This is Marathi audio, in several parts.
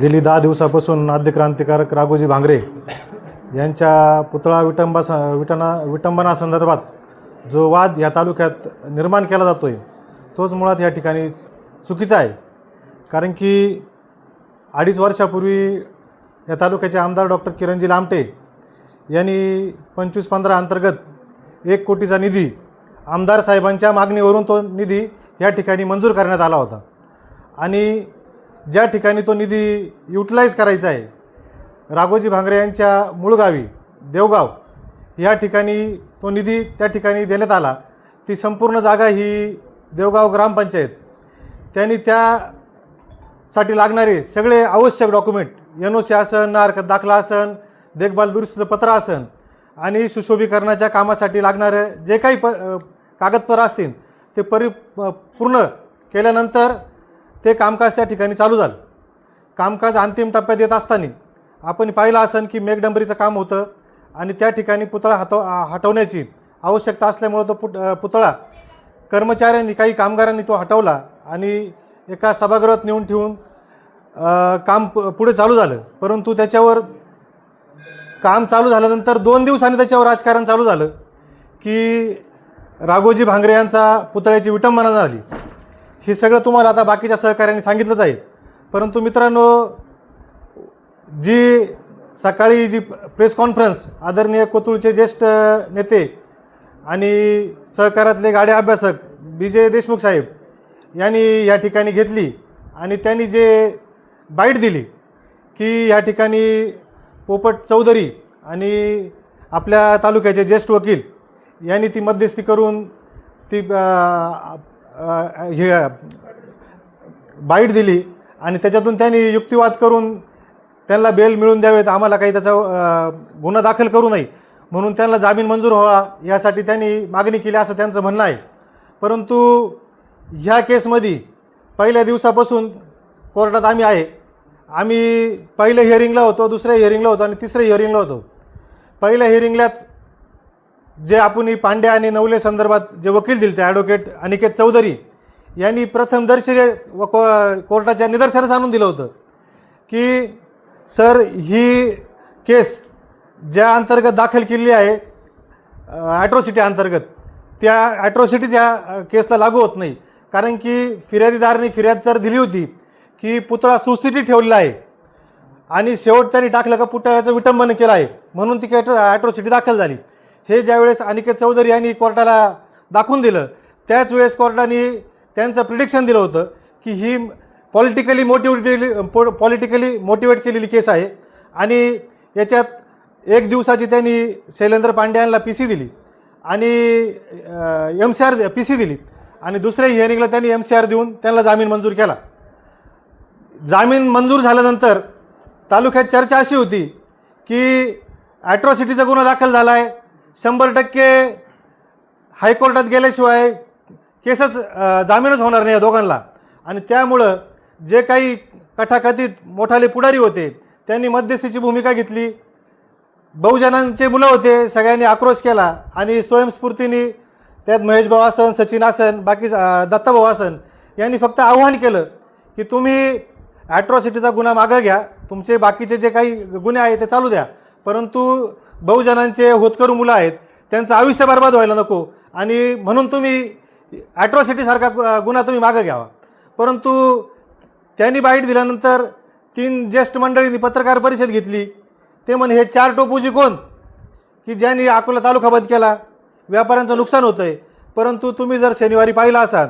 गेली दहा दिवसापासून आद्य क्रांतिकारक राघोजी भांगरे यांच्या पुतळा विटंबा विटना विटंबनासंदर्भात जो वाद या तालुक्यात निर्माण केला जातो आहे तोच मुळात या ठिकाणी चुकीचा आहे. कारण की अडीच वर्षापूर्वी या तालुक्याचे आमदार डॉक्टर किरणजी लामटे यांनी पंचवीस पंधरा अंतर्गत एक कोटीचा निधी आमदार साहेबांच्या मागणीवरून तो निधी या ठिकाणी मंजूर करण्यात आला होता. आणि ज्या ठिकाणी तो निधी युटिलाईज करायचा आहे राघोजी भांगरे यांच्या मूळ गावी देवगाव या ठिकाणी तो निधी त्या ठिकाणी देण्यात आला. ती संपूर्ण जागा ही देवगाव ग्रामपंचायत. त्यांनी त्यासाठी लागणारे सगळे आवश्यक डॉक्युमेंट एन ओ सी आसन नार्क दाखला आसन देखभाल दुरुस्तीचं पत्र आसन आणि सुशोभीकरणाच्या कामासाठी लागणारं जे काही प कागदपत्रं कागदपत्र असतील ते परि पूर्ण केल्यानंतर ते कामकाज त्या ठिकाणी चालू झालं. कामकाज अंतिम टप्प्यात येत असताना आपण पाहिलं असन की मेघडंबरीचं काम होतं आणि त्या ठिकाणी पुतळा हटव हटवण्याची आवश्यकता असल्यामुळं तो पुट पुतळा कर्मचाऱ्यांनी काही कामगारांनी तो हटवला आणि एका सभागृहात नेऊन ठेवून काम पुढे चालू झालं. परंतु त्याच्यावर काम चालू झाल्यानंतर दोन दिवसांनी त्याच्यावर राजकारण चालू झालं की राघोजी भांगरे यांचा पुतळ्याची विटंबना झाली. हे सगळं तुम्हाला आता बाकीच्या सहकार्याने सांगितलंच आहे परंतु मित्रांनो जी सकाळी जी प्रेस कॉन्फरन्स आदरणीय कोतुळचे ज्येष्ठ नेते आणि सहकारातले गाडे अभ्यासक विजय देशमुख साहेब यांनी या ठिकाणी घेतली आणि त्यांनी जे बाईट दिली की या ठिकाणी पोपट चौधरी आणि आपल्या तालुक्याचे ज्येष्ठ वकील यांनी ती मध्यस्थी करून ती हे बाईट दिली आणि त्याच्यातून त्यांनी युक्तिवाद करून त्यांना बेल मिळून द्यावेत. आम्हाला काही त्याचा गुन्हा दाखल करू नये. म्हणून त्यांना जामीन मंजूर व्हावा यासाठी त्यांनी मागणी केली असं त्यांचं म्हणणं आहे. परंतु ह्या केसमध्ये पहिल्या दिवसापासून कोर्टात आम्ही आहे. आम्ही पहिल्या हिअरिंगला होतो दुसऱ्या हिअरिंगला होतो आणि तिसऱ्या हिअरिंगला होतो. पहिल्या हिअरिंगलाच जे आपण पांडे पांड्या आणि नवले संदर्भात जे वकील दिले ते ॲडव्होकेट अनिकेत चौधरी यांनी प्रथमदर्शी व को कोर्टाच्या निदर्शनास आणून दिलं होतं की सर ही केस ज्या अंतर्गत दाखल केलेली आहे ॲट्रॉसिटी अंतर्गत त्या ॲट्रॉसिटीज या केसला लागू होत नाही. कारण की फिर्यादीदाराने फिर्याद तर दिली होती की पुतळा सुस्थितीत ठेवलेला आहे आणि शेवट त्यांनी टाकलं का पुतळ्याचं विटंबन केलं आहे. म्हणून ती ॲट्रो ॲट्रॉसिटी दाखल झाली. हे ज्यावेळेस अनिकेत चौधरी यांनी कोर्टाला दाखवून दिलं त्याच वेळेस कोर्टाने त्यांचं प्रिडिक्शन दिलं होतं की ही पॉलिटिकली मोटिवेट पॉलिटिकली मोटिवेट केलेली केस आहे. आणि याच्यात एक दिवसाची त्यांनी शैलेंद्र पांडे यांना पी सी दिली आणि M C R P C दिली आणि दुसऱ्या हिअरिंगला त्यांनी एम सी आर देऊन त्यांना जामीन मंजूर केला. जामीन मंजूर झाल्यानंतर तालुक्यात चर्चा अशी होती की ॲट्रॉसिटीचा गुन्हा दाखल झाला आहे शंभर टक्के हायकोर्टात गेल्याशिवाय केसच जामीनच होणार नाही या दोघांना. आणि त्यामुळं जे काही कथाकथित मोठाले पुढारी होते त्यांनी मध्यस्थीची भूमिका घेतली. बहुजनांचे मुलं होते सगळ्यांनी आक्रोश केला आणि स्वयंस्फूर्तीने त्यात महेश भाऊ आसन सचिन आसन बाकी दत्ताभाऊ आसन यांनी फक्त आव्हान केलं की तुम्ही ॲट्रॉसिटीचा गुन्हा मागं घ्या. तुमचे बाकीचे जे काही गुन्हे आहेत ते चालू द्या. परंतु बहुजनांचे होतकरू मुलं आहेत त्यांचं आयुष्य बर्बाद व्हायला नको. आणि म्हणून तुम्ही ॲट्रॉसिटीसारखा गु- गुन्हा तुम्ही मागं घ्यावा. परंतु त्यांनी बाईट दिल्यानंतर तीन ज्येष्ठ मंडळींनी पत्रकार परिषद घेतली. ते म्हणे हे चार टोपूजी कोण? की ज्यांनी अकोला तालुका बंद केला. व्यापाऱ्यांचं नुकसान होतं आहे परंतु तुम्ही जर शनिवारी पाहिला असाल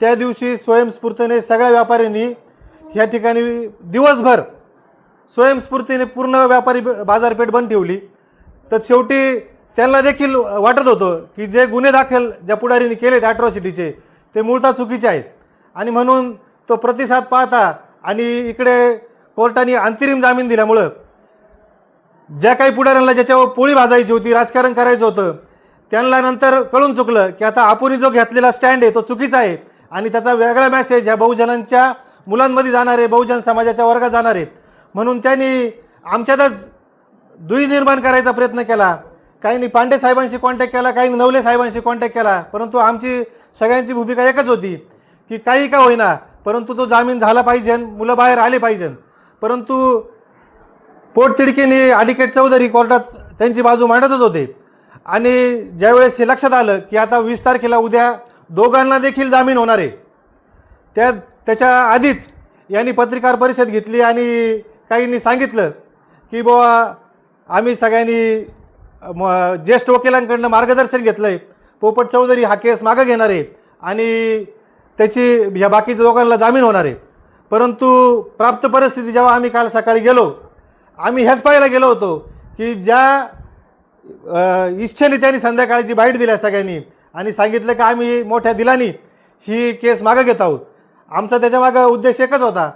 त्या दिवशी स्वयंस्फूर्तीने सगळ्या व्यापाऱ्यांनी ह्या ठिकाणी दिवसभर स्वयंस्फूर्तीने पूर्ण व्यापारी ब- बाजारपेठ बंद ठेवली. तर शेवटी त्यांना देखील वाटत होतं की जे गुन्हे दाखल ज्या पुढारीने केलेत ॲट्रॉसिटीचे ते मूळतः चुकीचे आहेत. आणि म्हणून तो प्रतिसाद पाहता आणि इकडे कोर्टाने अंतरिम जामीन दिल्यामुळं ज्या काही पुढाऱ्यांना ज्याच्यावर पोळी भाजायची होती राजकारण करायचं होतं त्यांना नंतर कळून चुकलं की आता आपण जो घेतलेला स्टँड आहे तो चुकीचा आहे आणि त्याचा वेगळा मॅसेज ह्या बहुजनांच्या मुलांमध्ये जाणार आहे बहुजन समाजाच्या वर्गात जाणार. आहे म्हणून त्यांनी आमच्यातच दुई निर्माण करायचा प्रयत्न केला. काहींनी पांडे साहेबांशी कॉन्टॅक्ट केला काहींनी नवले साहेबांशी कॉन्टॅक्ट केला. परंतु आमची सगळ्यांची भूमिका एकच होती की काही का होईना परंतु तो जामीन झाला पाहिजे मुलं बाहेर आले पाहिजे. परंतु पोटतिडकीने अडिकेट चौधरी कोर्टात त्यांची बाजू मांडतच होते. आणि ज्यावेळेस हे लक्षात आलं की आता वीस तारखेला उद्या दोघांना देखील जामीन होणार आहे. त्या त्याच्या आधीच यांनी पत्रकार परिषद घेतली आणि काहींनी सांगितलं की बुवा आम्ही सगळ्यांनी म ज्येष्ठ वकिलांकडनं मार्गदर्शन घेतलं आहे पोपट चौधरी हा केस मागं घेणार आहे आणि त्याची ह्या बाकीच्या लोकांना जामीन होणार आहे. परंतु प्राप्त परिस्थिती जेव्हा आम्ही काल सकाळी गेलो आम्ही ह्याच पाहायला गेलो होतो की ज्या इच्छेने त्यांनी संध्याकाळची बाईट दिल्या सगळ्यांनी आणि सांगितलं की आम्ही मोठ्या दिलानी ही केस मागं घेत आहोत. आमचा त्याच्यामागं उद्देश एकच होता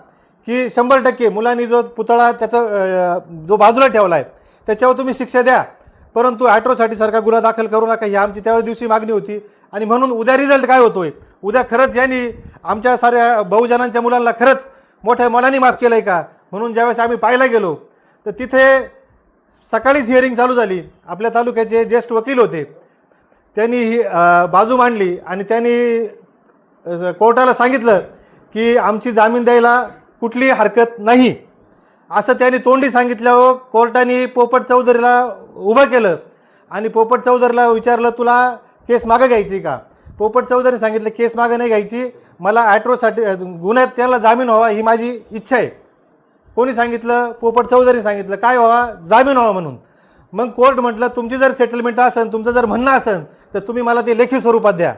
की शंभर टक्के मुलांनी जो पुतळा त्याचा जो बाजूला ठेवला आहे त्याच्यावर तुम्ही शिक्षा द्या. परंतु ॲट्रोसाठी सारखा गुन्हा दाखल करू नका. ही आमची त्यावेळी दिवशी मागणी होती. आणि म्हणून उद्या रिझल्ट काय होतोय? उद्या खरंच यांनी आमच्या साऱ्या बहुजनांच्या मुलांना खरंच मोठ्या मनाने माफ केलं आहे का? म्हणून ज्यावेळेस आम्ही पाहायला गेलो तर तिथे सकाळीच हिअरिंग चालू झाली. आपल्या तालुक्याचे ज्येष्ठ वकील होते. त्यांनी ही बाजू मांडली आणि त्यांनी कोर्टाला सांगितलं की आमची जामीन द्यायला कुठलीही हरकत नाही. असं त्याने तोंडी सांगितल्यावर कोर्टाने पोपट चौधरीला उभं केलं. आणि पोपट चौधरीला विचारलं तुला केस मागं घ्यायची का? पोपट चौधरी सांगितलं केस मागं नाही घ्यायची. मला ॲट्रोसाठी गुन्ह्यात त्याला जामीन व्हावा ही माझी इच्छा आहे. कोणी सांगितलं? पोपट चौधरी सांगितलं काय व्हावा? जामीन व्हावा म्हणून. मग कोर्ट म्हटलं तुमची जर सेटलमेंट असेल तुमचं जर म्हणणं असेल तर तुम्ही मला ते लेखी स्वरूपात द्या.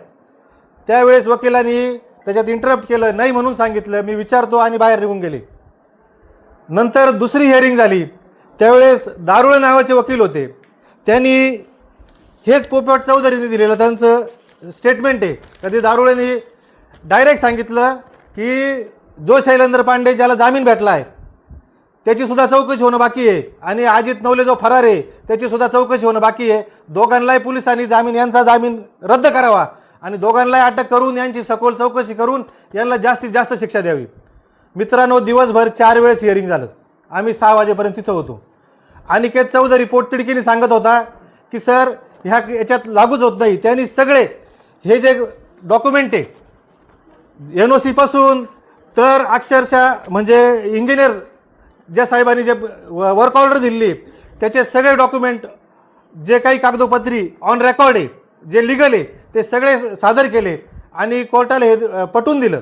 त्यावेळेस वकिलांनी त्याच्यात इंटरप्ट केलं नाही म्हणून सांगितलं. मी विचारतो आणि बाहेर निघून गेले. नंतर दुसरी हिअरिंग झाली. त्यावेळेस दारुळे नावाचे वकील होते. त्यांनी हेच पोपट चौधरीने दिलेलं त्यांचं स्टेटमेंट आहे. कधी दारुळेने डायरेक्ट सांगितलं की जो शैलेंद्र पांडे ज्याला जामीन भेटला आहे त्याचीसुद्धा चौकशी होणं बाकी आहे. आणि अजित नवले जो फरार आहे त्याचीसुद्धा चौकशी होणं बाकी आहे. दोघांनाही पोलिसांनी जामीन यांचा जामीन रद्द करावा. आणि दोघांनाही अटक करून यांची सखोल चौकशी करून यांना जास्तीत जास्त शिक्षा द्यावी. मित्रांनो दिवसभर चार वेळेस हिअरिंग झालं. आम्ही सहा वाजेपर्यंत तिथं होतो. अनिकेत चौधरी पोटतिडकीने सांगत होता की सर ह्या याच्यात लागूच होत नाही. त्यांनी सगळे हे जे डॉक्युमेंट आहे एन ओ सीपासून तर अक्षरशः म्हणजे इंजिनियर ज्या साहेबांनी जे वर्क ऑर्डर दिली त्याचे सगळे डॉक्युमेंट जे काही कागदोपत्री ऑन रेकॉर्ड आहे जे लिगल आहे ते सगळे सादर केले आणि कोर्टाला हे पटवून दिलं.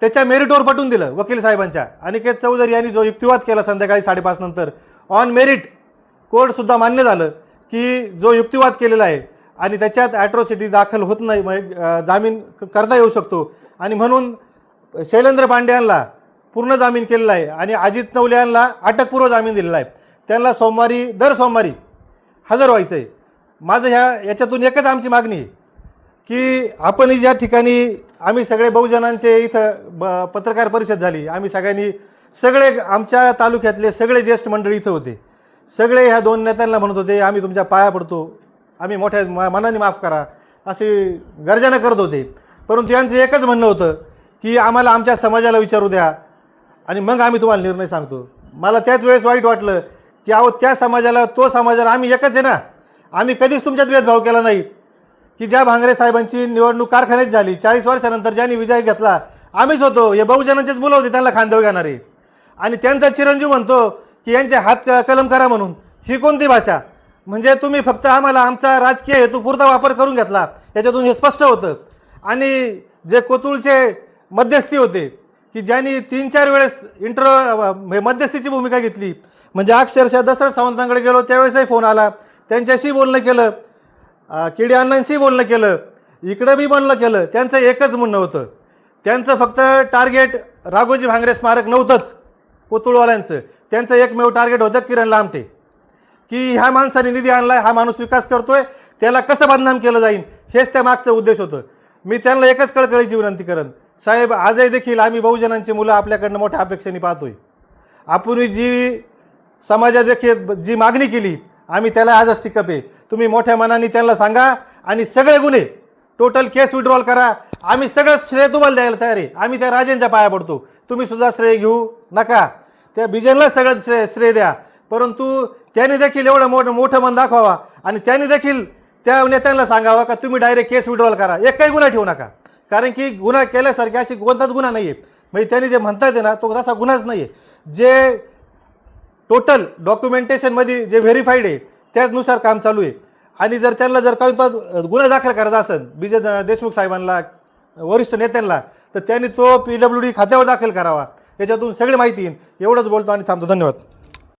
त्याच्या मेरिटवर पटून दिलं वकील साहेबांच्या. अनिकेत चौधरी यांनी जो युक्तिवाद केला संध्याकाळी साडेपाच नंतर ऑन मेरिट कोर्टसुद्धा मान्य झालं की जो युक्तिवाद केलेला आहे आणि त्याच्यात ॲट्रॉसिटी दाखल होत नाही मग जामीन क- करता येऊ शकतो. आणि म्हणून शैलेंद्र पांडे यांना पूर्ण जामीन केलेला आहे आणि अजित नवले यांना अटकपूर्व जामीन दिलेला आहे. त्यांना सोमवारी दर सोमवारी हजर व्हायचं आहे. माझं ह्या याच्यातून एकच आमची मागणी आहे की आपण ज्या ठिकाणी आम्ही सगळे बहुजनांचे इथं ब पत्रकार परिषद झाली. आम्ही सगळ्यांनी सगळे आमच्या तालुक्यातले सगळे ज्येष्ठ मंडळी इथं होते. सगळे ह्या दोन नेत्यांना म्हणत होते आम्ही तुमच्या पाया पडतो. आम्ही मोठ्या म मनाने माफ करा. अशी गर्जना करत होते. परंतु यांचं एकच म्हणणं होतं की आम्हाला आमच्या समाजाला विचारू द्या आणि मग आम्ही तुम्हाला निर्णय सांगतो. मला त्याच वेळेस वाईट वाटलं की अहो त्या समाजाला तो समाजाला आम्ही एकच आहे ना. आम्ही कधीच तुमच्यात भेदभाव केला नाही. की ज्या भांगरे साहेबांची निवडणूक कारखान्यात झाली चाळीस वर्षानंतर ज्यांनी विजय घेतला आम्हीच होतो. हे बहुजनांचेच मुलं होते त्यांना खांदेव घेणारे. आणि त्यांचा चिरंजीव म्हणतो की यांचे हात क- कलम करा म्हणून. ही कोणती भाषा? म्हणजे तुम्ही फक्त आम्हाला आमचा राजकीय हेतू पुरता वापर करून घेतला. याच्यातून हे स्पष्ट होतं. आणि जे कोतुळचे मध्यस्थी होते की ज्यांनी तीन चार वेळेस इंटर मध्यस्थीची भूमिका घेतली. म्हणजे अक्षरशः दसरा सावंतांकडे गेलो त्यावेळेसही फोन आला. त्यांच्याशी बोलणं केलं. के किडी अण्णांशी बोलणं केलं. इकडं बी बोलणं केलं. त्यांचं एकच म्हणणं होतं. त्यांचं फक्त टार्गेट राघोजी भांगरे स्मारक नव्हतंच कोतुळवाल्यांचं. त्यांचं एकमेव टार्गेट होतं किरण लामटे. की ह्या माणसाने निधी आणलाय हा माणूस विकास करतोय त्याला कसं बदनाम केलं जाईल हेच त्या मागचं उद्देश होतं. मी त्यांना एकच कळकळीची विनंती करन. साहेब आजही देखील आम्ही बहुजनांची मुलं आपल्याकडनं मोठ्या अपेक्षेने पाहतोय. आपण जी समाजात देखील जी मागणी केली आम्ही त्याला आजच टिकप आहे. तुम्ही मोठ्या मनाने त्यांना सांगा आणि सगळे गुन्हे टोटल केस विड्रॉल करा. आम्ही सगळं श्रेय तुम्हाला द्यायला तयार आहे. आम्ही त्या राजेंच्या पाया पडतो. तुम्ही सुद्धा श्रेय घेऊ नका. त्या बिजनला सगळं श्रेय श्रेय द्या. परंतु त्याने देखील एवढं मोठं मोठं मन दाखवावा आणि त्याने देखील त्या नेत्यांना सांगावं का तुम्ही डायरेक्ट केस विड्रॉल करा. एक काही गुन्हा ठेवू नका. कारण की गुन्हा केल्यासारखे अशी कोणताच गुन्हा नाही आहे म्हणजे त्यांनी जे म्हणतात येते ना तो तसा गुन्हाच नाही आहे जे टोटल डॉक्युमेंटेशनमध्ये जे व्हेरीफाईड आहे त्याचनुसार काम चालू आहे. आणि जर त्यांना जर काही गुन्हा दाखल करायचा असेल विजय देशमुख साहेबांना वरिष्ठ नेत्यांना तर त्यांनी तो पी डब्ल्यू डी खात्यावर दाखल करावा. याच्यातून सगळी माहिती येईल एवढंच बोलतो आणि थांबतो. धन्यवाद.